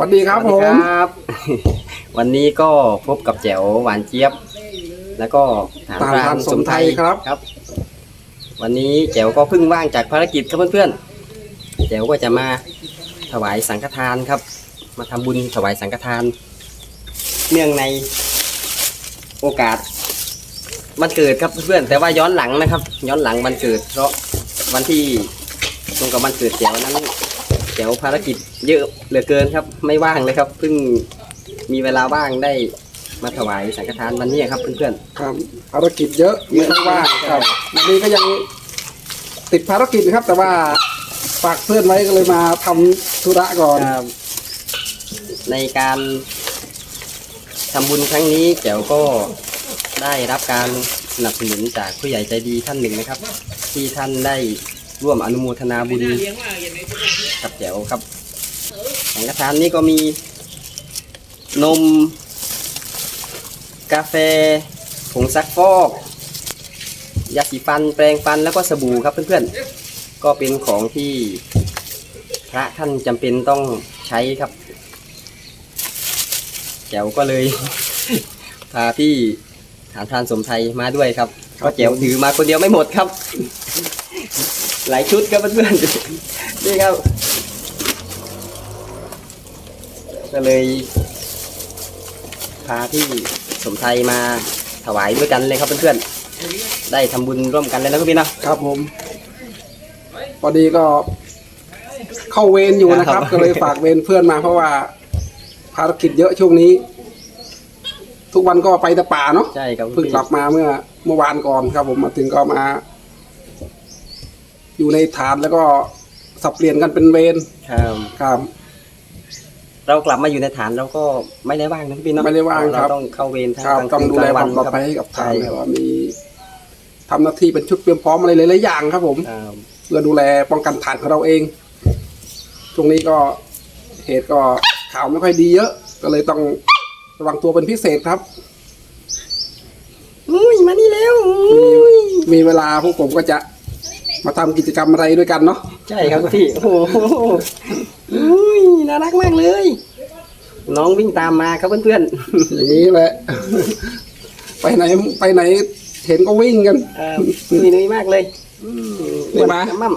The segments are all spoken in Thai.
สวัสดีครับผมสวัสดีครับ วันนี้ก็พบกับแจ๋วหวานเจี๊ยบ แล้วก็ฐานตามพรานทางสสมมไทไทยยครับ ครับ วันนี้แจ๋วก็เพิ่งว่างจากภารกิจครับเพื่อนๆแจ๋วก็จะมาถวายสังฆทานครับ มาทำบุญถวายสังฆทาน เนื่องในโอกาสวันเกิดครับเพื่อนๆแต่ว่าย้อนหลังนะครับ ย้อนหลังวันเกิด เพราะวันที่ตรงกับวันเกิดแจ๋วนั้น แจ๋วภารกิจเยอะเหลือเกินครับ ไม่ว่างเลยครับเพิ่งมีเวลาว่างได้มาถวายสังฆทานวันนี้ครับเพื่อนครับภารกิจเยอะไม่ค่อยว่างครับวันนี้ก็ยังติดภารกิจนะครับ แต่ว่าฝากเพื่อนไว้ก็เลยมาทำธุระก่อนๆครับในการทำบุญครั้งนี้แจ๋วก็ได้รับการสนับสนุนจากผู้ใหญ่ใจดีท่านหนึ่งนะครับ ที่ท่านได้ร่วมอนุโมทนาบุญ กับแจ๋วครับสังฆทานนี้ก็มีนม กาแฟผงซักฟอกยาสีฟันแปรงฟันแล้วก็สบู่ครับเพื่อนๆ ก็เป็นของที่พระท่านจำเป็นต้องใช้ครับ แจ๋วก็เลย พาพี่ฐานพรานสมไทยมาด้วยครับเพราะแจ๋วถือมาคนเดียวไม่หมดครับ หลายชุดครับเพื่อนๆนี่ครับ ก็เลยพาพี่สมไทยมาถวายด้วยกันเลยครับเพื่อนๆ ได้ทำบุญร่วมกันเลยนะคุณพี่เนาะครับผม พอดีก็เข้าเวรอยู่นะครับครับ ก็เลยฝากเวรเพื่อนมาเพราะว่าภารกิจเยอะช่วงนี้ ทุกวันก็ไปแต่ป่าเนาะใช่ครับคุณเพิ่งพี่กลับมาเมื่อเมื่อวานก่อนครับ ผมมาถึงก็มา อยู่ในฐานแล้วก็สับเปลี่ยนกันเป็นเวรครับครับ เรากลับมาอยู่ในฐานเราก็ไม่ได้ว่างนะคุณพี่เนาะไม่ได้ว่างครับ เราต้องเข้าเวรทั้งครับกลางต้องคืนดูกแลลางควัวานมปลอดครับภัยให้กับทางใช่แล้วคก็รับมีทำหน้าที่เป็นชุดเตรียมพร้อมอะไรหลายๆอย่างครับ ผม ครับเพื่อดูแลป้องกันฐานของเราเองช่วงนี้ก็เหตุก็ข่าวไม่ค่อยดีเยอะ ก็เลยต้องระวังตัวเป็นพิเศษครับ อุ้ยมานี่แล้วมีมีเวลาพวกผมก็จะ มาทำกิจกรรมอะไรด้วยกันเนาะใช่ครับพี่ โอ้โหอุ้ยน่ารักมากเลย น้องวิ่งตามมาครับเพื่อนอย่างนี้แหละ ไปไหนไปไหนเห็นก็วิ่งกันๆเออมีนุ้ยมากเลยอืมนี่มาอ้วนมั่ม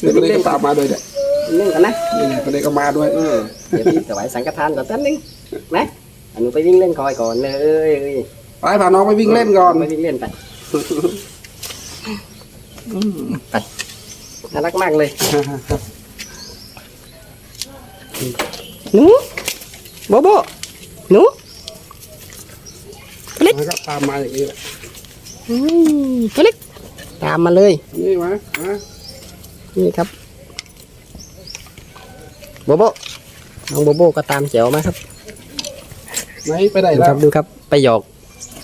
เดี๋ยวก็เลยก็ตามมาด้วยเนี่ยเล่นกันนะนี่ก็เลยก็มาด้วยอืมเดี๋ยวพี่ถวายสังฆทานก่อนแป๊บนึงนะอะหนูไปวิ่งเล่นคอยก่อนเลยไปพาน้องไปวิ่งเล่นก่อนไปวิ่งเล่นไป อืมไปน่ารักมากเลยหนูโบโบหนูตัวเล็กแล้วก็ตามมาอย่างนี้แหละอืมตัวเล็กตามมาเลย นี่มามานี่ครับโบโบน้องโบโบก็ตามแจ๋วมาครับ ไหนไปไหนดูแล้ควรับดูครับ ไปหยอก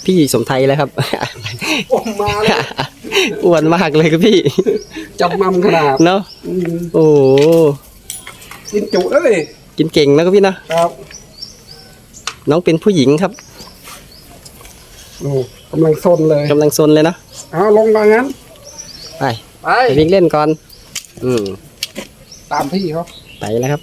พี่สมไทยแล้วครับโอ้มาแล้วอ้วนมากเลยครับพี่จำมั่มขนาดเนาะอืมโอ้โหกินจุเอ้ยกินเก่งนะครับพี่นะครับ น้องเป็นผู้หญิงครับโอ้กำลังซนเลยกำลังซนเลยเนาะเอาลงมางั้นไปไปไปวิ่งเล่นก่อน อืมตามพี่เขาไปแล้วครับ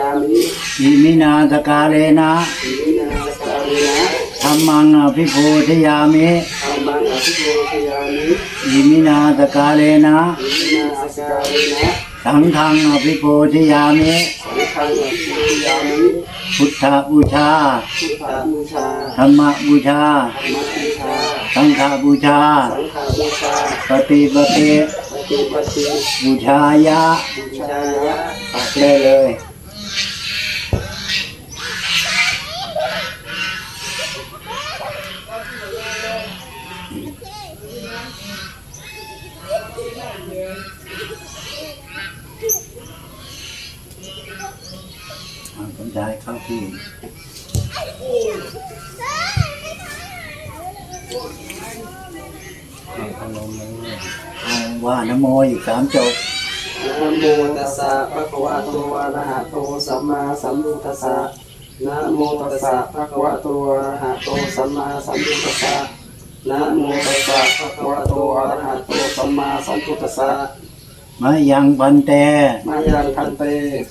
สกาเลนะพุทธังอภิโพธิยามิ ทางมิโกชยามิ อิมินาสกาเลนะ อินาสกาเลนะ ธรรมังอภิโพธิยามิ ธรรมังอภิโกชยามิ อิมินาสกาเลนะ อินาสกาเลนะ สังฆังอภิโพธิยามิ สังฆังอภิโกชยามิ พุทธบูชา พุทธบูชา ธรรมบูชา ธรรมบูชา สังฆบูชา สังฆบูชา ปฏิปฏิ ปฏิปฏิ บูชายะ บูชาย ะปักได้เลยที่ให้พนมมือเอาว่านะโมอีกสามจบนะโมตัสสะภะคะวะโตอะระหะโตสัมมาสัมพุทธัสสะนะโมตัสสะภะคะวะโตอะระหะโตสัมมาสัมพุทธัสสะนะโมตัสสะภะคะวะโตอะระหะโตสัมมาสัมพุทธัสสะ มายังพันแตมายังพันเต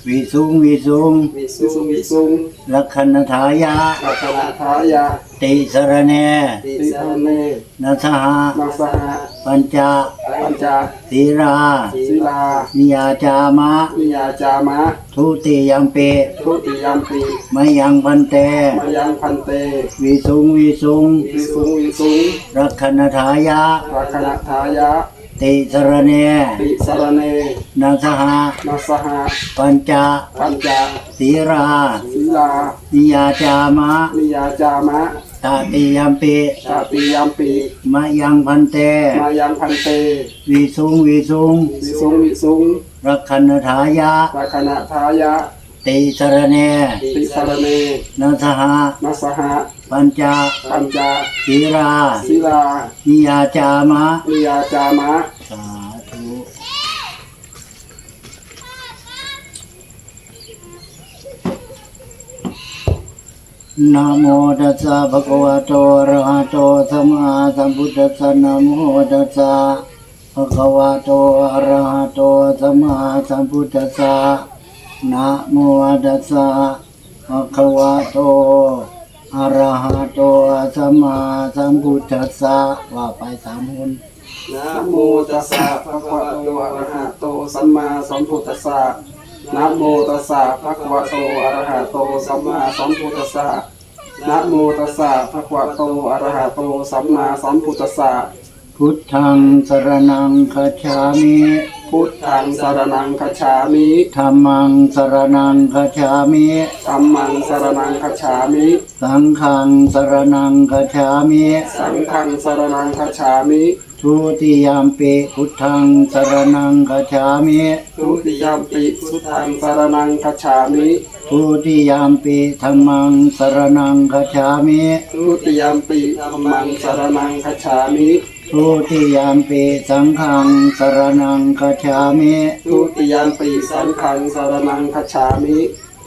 วิสุงวิสุงวิสุงวิสุงลักขณทายะลักขณาทายาติสรเนติสรเนนัสหะมัสสหะปัญจปัญจศีราศิลานิยาจามะนิยาจามะ ทุติยัมเปทุติยามปีมายังพันแตมายังพันเตวิสุงวิสุงวิสุงวิสุงลักขณทายะลักขณาทายา ติสรเนติสรเนนัสหะมัสสหะปัญจปัญจศีราศิลานิยาจามะนิยาจามะตติยัมเปชาติยามปีมายังพันแตมายังพันเตวิสุงวิสุงวิสุงวิสุงลักขณทายะลักขณาทายาติสรเนติสรเนนัสหะมัสสหะ ปัญจปัญจศีราศิลานิยาจามะนิยาจามะ สาธุนะโมตัสสะภะคะวะโตอะระหะโตสัมมาสัมพุทธัสสะนะโมตัสสะภะคะวะโตอะระหะโตสัมมาสัมพุทธัสสะนะโมตัสสะภะคะวะโต อะระหะโตสัมมาสัมพุทธัสสะว่าไปสามคนนะโมตัสสะภะคะวะโตอะระหะโตสัมมาสัมพุทธัสสะนะโมตัสสะภะคะวะโตอะระหะโตสัมมาสัมพุทธัสสะนะโมตัสสะภะคะวะโตอะระหะโตสัมมาสัมพุทธัสสะ พุทธังสรนังคัจฉามิพุทธังสรณังคัจฉามิธัมมังสรนังคัจฉามิธัมมังสรณังคัจฉามิ สังฆังสรนังคัจฉามิสังฆังสรณังคัจฉามิ ทุติยามปิพุทธังสรนังคัจฉามิ ทุติยมปิพุทธังสรณังคัจฉามิ ทุติยามปิธัมมังสรนังคัจฉามิทุติยมปิธัมมังสรณังคัจฉามิ ทุติยามปิสังฆังสรนังคัจฉามิทุติยมปิสังฆังสรณังคัจฉามิ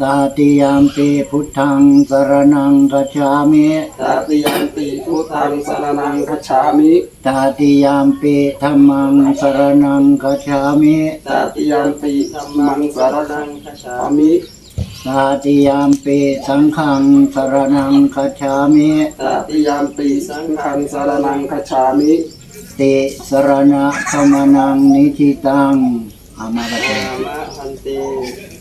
ตาติยามปิพุทธังสรนังคัจฉามิตติยมปิพุทธังสรณังคัจฉามิตาติยามปิธัมมังสรนังคัจฉามิตติยมปิธัมมังสรณังคัจฉามิตาติยามปิสังฆังสรนังคัจฉามิตติยมปิสังฆังสรณังคัจฉามิ ติสรณะธรรมนังนิจิตังอามาปะเตอามะพันเต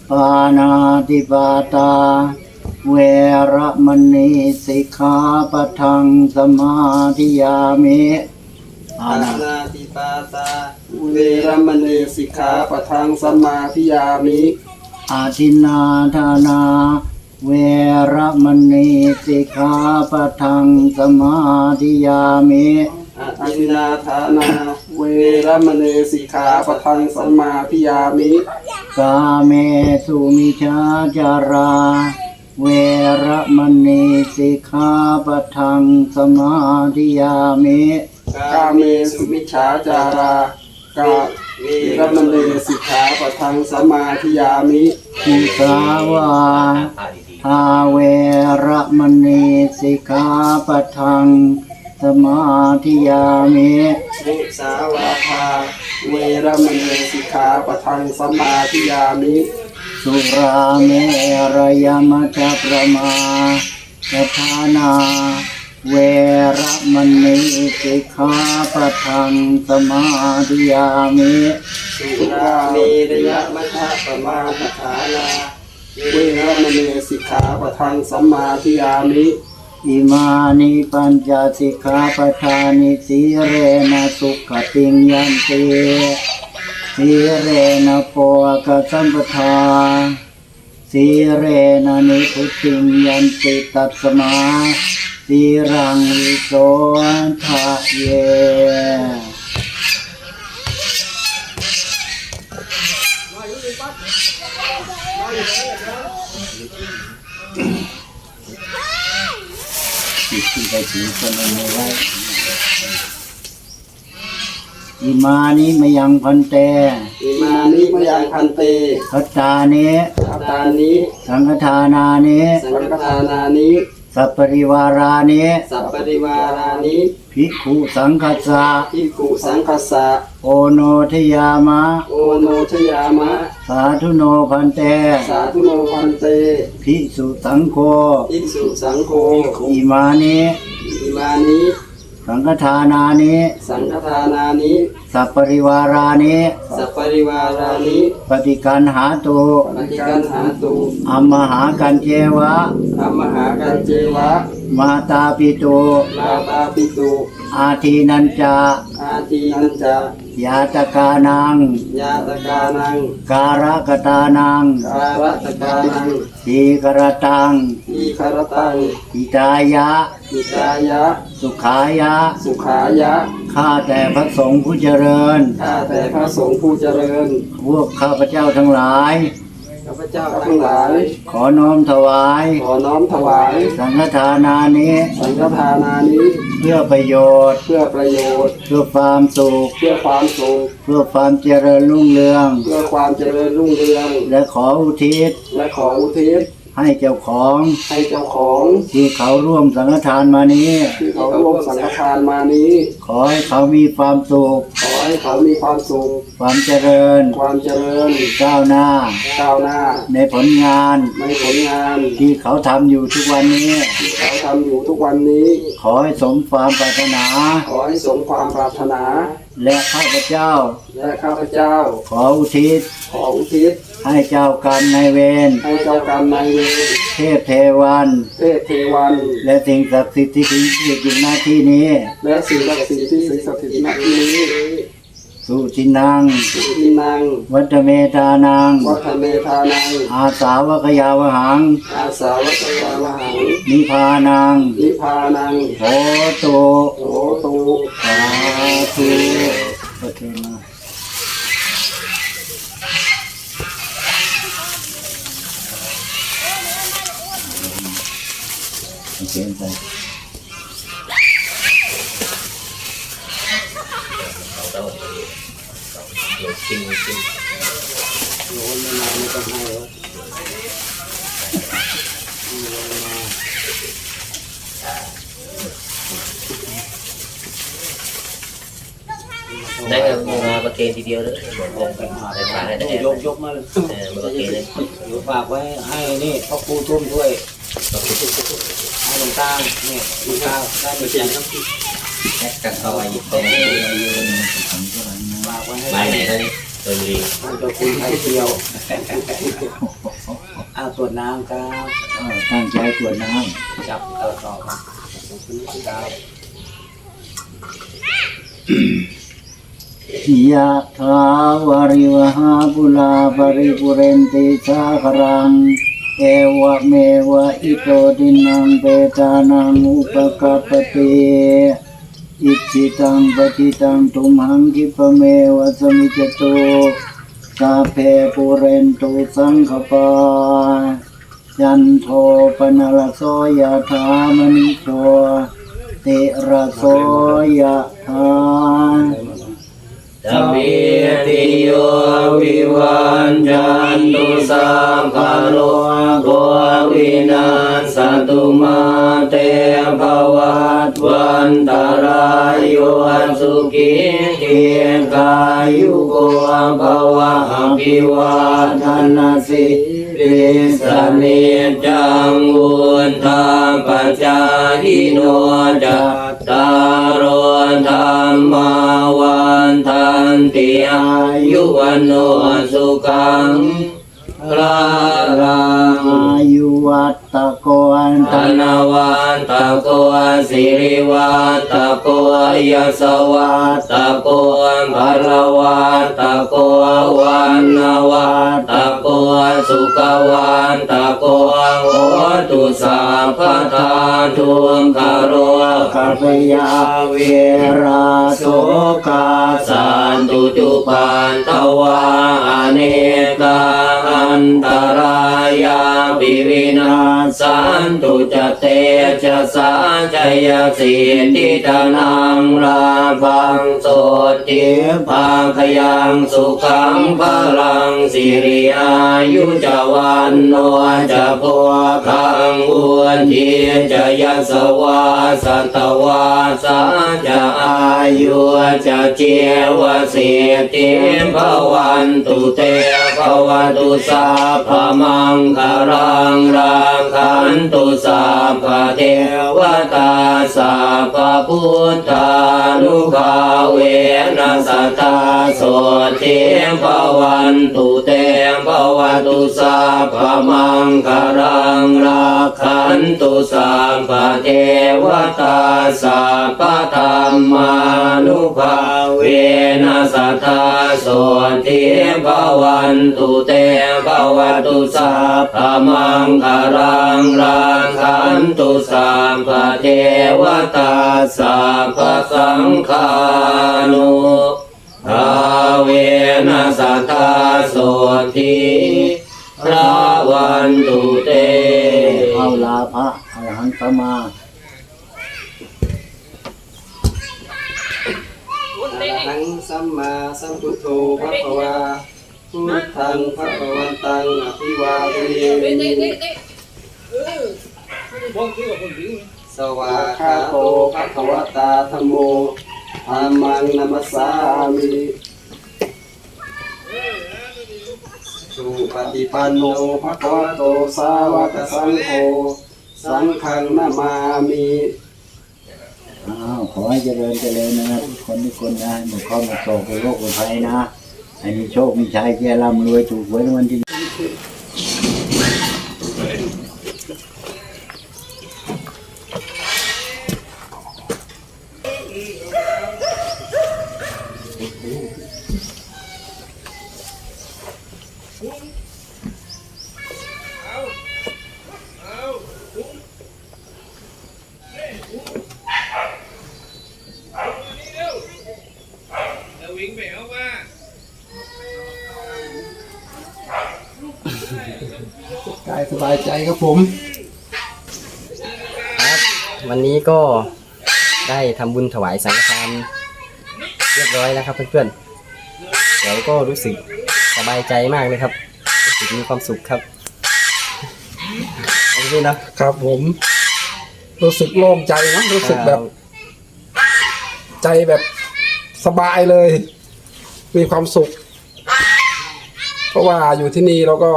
ปานาติปาตา เวระมณีสิกขาปะทังสมาธิยามิอาอานา นาติปาตาเวรมณีสิกขาปะทังสมมาธิยามิอาทินนาธานา เวระมณีสิกขาปะทังสมาธิยามิ อาทินาทานา เวรมณีสิกขาปะทังสมมาธิยามิ กาเมสุมิชาจารา เวระมณีสิกขาปะทังสมาธิยามิกาเมสุมิชฌาจารากาเวรมณีสิกขาปะทังสมมาธิยามิมุสาวาทาเวระมณีสิกขาปะทัง สมาธิยามิมุสาวาทาเวรมณีสิกขาปะทังสมมาธิยามิ สุราเมรยมัจจประมาสทานา เวระมณีสิกขาปะทังสมาธิยามิสุราเมรยะมัทะปมาทฐานา เวรมณีสิกขาปะทังสมมาธิยามิ อิมานิปัญจสิกขาปทานิสีเรนะสุขติงยันติสีเรนะโปกสัมปทาสีเรนะนิพุติงยันติตัสมาสีรังวิโสทะเย ที่ได้ถือคนเอาไว้อิมานิมยังพันเตอิมานิมยังพันเตพัตตานิอัตตานิ สังฆทานานิ สังฆทานานิ สัพปริวารานิสัพปริวารานิภิกขุสังฆสสะทิกุสังคัสสะโอโนทยามะ โอโนชยามะ สาธุโนพันเต สาธุโนพันเตภิกษุสังโฆอิสุสังโฆอิมานิอิมานิ สังฆทานานิสังฆทานานิสัพปริวารานิสัพปริวารานิปฏิกันหาตุปฏิกันหาตุอัมมหากันเจวะอัมมหากันเจวะ มาตาปิตุลาตาปิตุ อาทีนันจาอาทีนันจายาตกานัง ยาตกานัง การกตานัง การตกานังทีกรตังอีคารตังอิตายะอิตายะ สุขายะ สุขายะ ข้าแต่พระสงฆ์ผู้เจริญ ข้าแต่พระสงฆ์ผู้เจริญ พวกข้าพเจ้าทั้งหลายข้าพเจ้าทั้งหลาย ขอน้อมถวาย ขอน้อมถวาย สังฆทานานี้ สังฆทานานี้ เพื่อประโยชน์ เพื่อประโยชน์ เพื่อความสุข เพื่อความสุข เพื่อความเจริญรุ่งเรือง เพื่อความเจริญรุ่งเรือง และขออุทิศ และขออุทิศ ให้เจ้าของให้เจ้าของที่เขาร่วมสังฆทานมานี้ ที่เขาร่วมสังฆทานมานี้ ขอให้เขามีความสุขขอให้เขามีความสุขความเจริญ ความเจริญก้าวหน้าก้าวหน้า ในผลงานในผลงานที่เขาทำอยู่ทุกวันนี้ ที่เขาทำอยู่ทุกวันนี้ ขอให้สมความปรารถนา ขอให้สมความปรารถนา และข้าพเจ้า และข้าพเจ้า ขออุทิศขออุทิศ ให้เจ้ากรรมนายเวรให้เจ้ากรรมนายเวรเทพเทวันเทพเทวัน และสิ่งศักดิ์สิทธิ์ที่สิงสถิตอยู่หน้าที่นี้ และสิ่งศักดิ์สิทธิ์ที่สิงสถิตณที่นี้สุจินัง สุทินัง วัตเมตานัง วัฒเมธานัง อาสาวกยาวหัง อาสาวัตยาวหัง นิพานังนิพานังโหตุโหตุสาธุโอเคมาโอเคไปได้ครับมาประเคนทีเดียวเลยบอกผมกันมาได้ฝากให้ได้ยกยกมาเลยเออมาประเคนเลยเดี๋ยวฝากไว้ให้นี่ยลงตาเนี่ยลวงตาได้ไปเสียงครับแค่กันเข้าไปหยิบตรงฝากไว้ให้ไม้ไหนได้โดยบุรีท่านจ้าคุณไทยเที่ยวอ้าวตรวจน้ำครับตั้งใจตรวจน้ำจับต่อต่อครับคุณครับยะถาวาริวหาปุลาปริปุเรนติสาครัง เอวะเมวะอิโตดินังเปตานังอุปกปปติอิจิตังปฏิตังตุมหังคิปเมวะสมิจโตสาเพปุเรนตุสังขปาจันโทปนลโสยะธามณิโชติระโสยะธา สัพเพติโยวิวันจันตุสัพพะโลกวินาสตุมาเตภวัตวันตรายโยสุขิเทียกายุโกภวะอภิวาทนสิริสเนจังวุนธาปัจจายิโนจัต ตารโธรรมาวันทันติอายุวันโนสุขังลาลังอายุวัตตะโกอันธตนวันตะโกวันสิริวันตะโกยสวัตตะโกวันภารวันตะโกวันนาวันตะโกสุขวันตะโกโหตุสัพพทา ทุมคารโรกัปยาเวราโสกาสันตุจุปันตวาอเนกาอันตรายาปิวินาสันตุจเตจสาจยสิทธิธนังราภังโสติภาคยังสุขังพลังสิริอายุจวันโนจะพัวคังอุนทีจะยสวาสัตวาสาจะอายุจะเจวสิทธิภวันตุเตภวตุสาพมังคารังราคันตุสาพเทวตาสาพพุทธานุภาเวนัสตาโสติภวันตุเต วตุสาพมังคารังราคันตุสาพเทวตาสาพธรรมานุภาเวนัสตาโสติภวันตุเตภวตุสาพมังคารังราคันตุสาพเทวตาสาพสังฆานุ ภาเวนัสตตาโสติพระวันตุเตเอาลาภะอรหังสัมมาอะระหังสัมมาสัมพุทโธพระภวาพุทธังพระภวันตังอภิวาเทมิสวาคาโตพระภวตาธรรมโม ธรรมังนัมสสามิสุปฏิปันโนภะคะวะโตสาวกสังโฆสังฆังนามามิอ้าวขอให้เจริญเจริญนะครับทุกคนทุกคนนะหมดข้อมดโศกโรคภัยนะให้มีโชคมีชัยแก่ร่ำรวยถูกหวยรางวัลที่ กายสบายใจครับผม ครับ วันนี้ก็ได้ทำบุญถวายสังฆทานเรียบร้อยแล้วครับเพื่อนๆเดี๋ยวก็รู้สึกสบายใจมากเลยครับ รู้สึกมีความสุขครับโอเคเนอะครับผม รู้สึกโล่งใจนะรู้สึกแบบ ใจแบบ สบายเลย มีความสุข เพราะว่าอยู่ที่นี่เราก็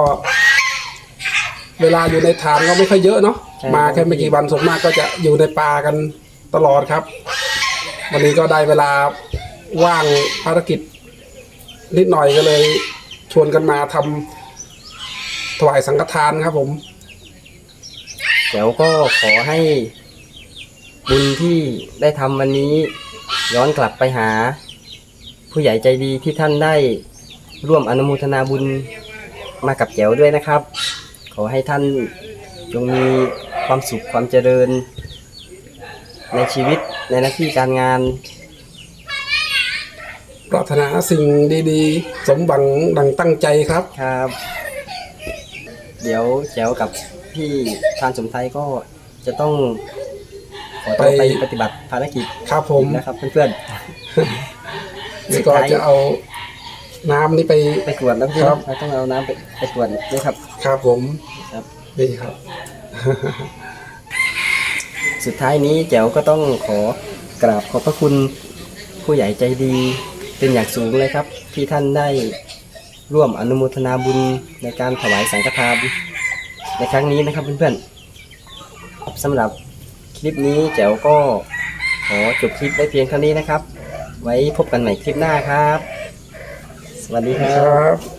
เวลาอยู่ในฐานก็ไม่ค่อยเยอะเนาะมาแค่ไม่กี่วันส่วนมากก็จะอยู่ในป่ากันตลอดครับ วันนี้ก็ได้เวลาว่างภารกิจ นิดหน่อยก็เลย ชวนกันมาทำถวายสังฆทานครับ ผมเดี๋ยวก็ขอให้บุญที่ได้ทำวันนี้ ย้อนกลับไปหา ผู้ใหญ่ใจดีที่ท่านได้ร่วมอนุโมทนาบุญมากับแจ๋วด้วยนะครับ ขอให้ท่านจงมีความสุขความเจริญ ในชีวิตในหน้าที่การงาน ปรารถนาสิ่งดีๆ สมหวังดังตั้งใจครับ ครับ เดี๋ยวแจ๋วกับพี่ทานสมไทยก็จะต้อง ขอตัวไปไปปฏิบัติภารกิจครับผม นะครับ เพื่อนนี่ก็จะเอาน้ำนี่ไปๆไปตรวจแล้วพี่ครับเราต้องเอาน้ำไปไปตรวจด้วยครับ ครับผมครับ นี่ครับ สุดท้ายนี้แจ๋วก็ต้องขอกราบขอบพระคุณผู้ใหญ่ใจดีเป็นอย่างสูงเลยครับ ที่ท่านได้ร่วมอนุโมทนาบุญในการถวายสังฆทานในครั้งนี้นะครับเพื่อนๆสำหรับ คลิปนี้แจ๋วก็ขอจบคลิปไว้เพียงเท่านี้นะครับ ไว้พบกันใหม่คลิปหน้าครับ สวัสดีครับ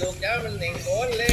luôn cháu mình nèn cố lên